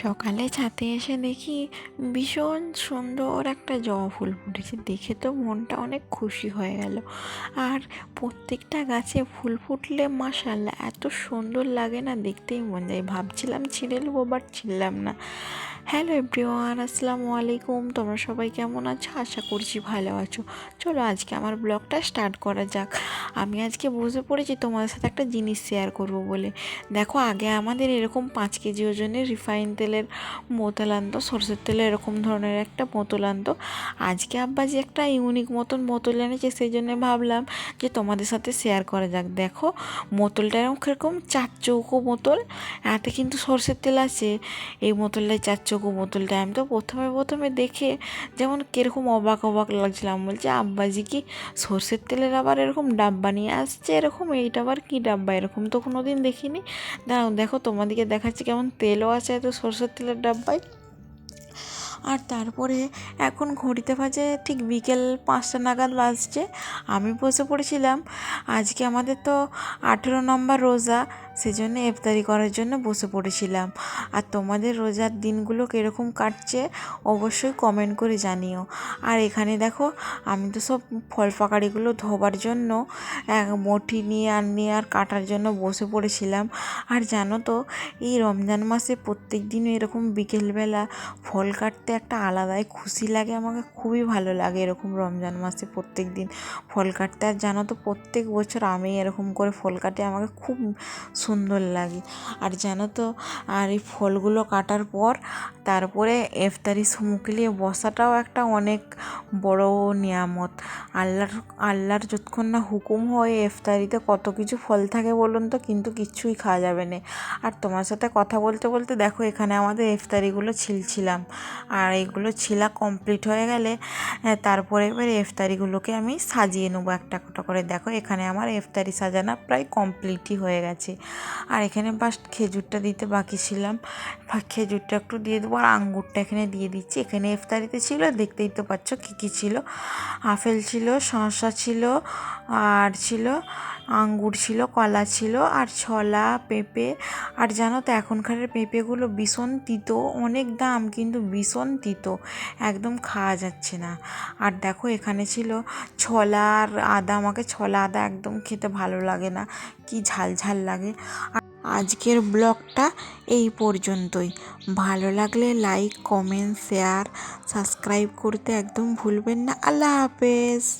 ছাদে এসে দেখি ভীষণ সুন্দর একটা জবা ফুল ফুটেছে। দেখে তো মনটা অনেক খুশি হয়ে গেল। আর প্রত্যেকটা গাছে ফুল ফুটলে মাশাল্লাহ এত সুন্দর লাগে না দেখতেই মন যায়। ভাবছিলাম ছিঁড়ে নেব বাট ছিঁড়লাম না। হ্যালো এভরিওয়ান, আসসালামু আলাইকুম। তোমরা সবাই কেমন আছো? আশা করছি ভালো আছো। চলো আজকে আমার ব্লগটা স্টার্ট করা যাক। আমি আজকে বসে পড়েছি তোমাদের সাথে একটা জিনিস শেয়ার করব বলে। দেখো, আগে আমাদের এরকম পাঁচ কেজি ওজনের রিফাইন তেলের বোতল আনতো, সরষের তেলে এরকম ধরনের একটা বোতল আনতো। আজকে আব্বা যে একটা ইউনিক মতন বোতল এনেছে সেই জন্য ভাবলাম যে তোমাদের সাথে শেয়ার করা যাক। দেখো বোতলটা এরকম কীরকম? চার চৌকো বোতল এতে কিন্তু সরষের তেল আছে। এই বোতলটায় চার চৌকো বোতলটা আমি তো প্রথমে প্রথমে দেখে যেমন কীরকম অবাক অবাক লাগছিলাম। বলছে, আব্বাজি কি সর্ষের তেলের আবার এরকম ডাব্বা নিয়ে আসছে এরকম? এইটা আবার কী ডাব্বা? এরকম তো কোনো দিন দেখিনি দেখো তোমাদেরকে দেখাচ্ছি কেমন তেলও আছে এত সর্ষের তেলের ডাব্বায় আর তারপরে এখন ঘড়িতে বাজে ঠিক বিকেল পাঁচটা নাগাদ বাজছে। আমি বসে পড়েছিলাম। আজকে আমাদের তো আঠেরো নম্বর রোজা। সেজন্য ইফতারি করার জন্য বসে পড়েছিলাম। আর তোমাদের রোজার দিনগুলো কীরকম কাটছে অবশ্যই কমেন্ট করে জানিও। আর এখানে দেখো, আমি তো সব ফল পাকাড়িগুলো ধোবার জন্য, এক মঠি নিয়ে আর নিয়ে আর কাটার জন্য বসে পড়েছিলাম। আর জানো তো, এই রমজান মাসে প্রত্যেক দিন এরকম বিকেলবেলা ফল কাটতে একটা আলাদাই খুশি লাগে, আমাকে খুবই ভালো লাগে এরকম রমজান মাসে প্রত্যেক দিন ফল কাটতে। আর জানো তো, প্রত্যেক বছর আমি এরকম করে ফল কাটে, আমাকে খুব সুন্দর লাগে। আর জানো তো, আর এই ফলগুলো কাটার পর তারপরে ইফতারি মুখলিয়ে বসাটাও একটা অনেক বড় নিয়ামত। আল্লাহর আল্লাহর যতক্ষণ না হুকুম হয় ইফতারিতে কত কিছু ফল থাকে বলুন তো, কিন্তু কিচ্ছুই খাওয়া যাবে না। আর তোমার সাথে কথা বলতে বলতে দেখো এখানে আমাদের ইফতারিগুলো ছিলছিলাম। আর এইগুলো ছিলা কমপ্লিট হয়ে গেলে তারপরে এবার ইফতারিগুলোকে আমি সাজিয়ে নেব একটা একটা করে। দেখো এখানে আমার ইফতারি সাজানো প্রায় কমপ্লিটই হয়ে গেছে। আর এখানে বাস খেজুরটা দিতে বাকি ছিলাম। খেজুরটা একটু দিয়ে দেবো আর আঙ্গুরটা এখানে দিয়ে দিচ্ছি। এখানে ইফতারিতে ছিল, দেখতেই তো পাচ্ছ কী কী ছিল। আপেল ছিল, শসা ছিল, আর ছিল আঙ্গুর ছিল, কলা ছিল, আর ছলা, পেঁপে, আর জানো তো এখনকার পেঁপেগুলো ভীষণ তিতো, অনেক দাম কিন্তু ভীষণ তিতো, একদম খাওয়া যাচ্ছে না। আর দেখো এখানে ছিল ছলা, আর আদা, আমাকে ছলা, আদা একদম খেতে ভালো লাগে না, কি ঝাল ঝাল লাগে। আজকের ব্লগটা এই পর্যন্তই। ভালো লাগলে লাইক কমেন্ট শেয়ার সাবস্ক্রাইব করতে একদম ভুলবেন না। আল্লাহ হাফেজ।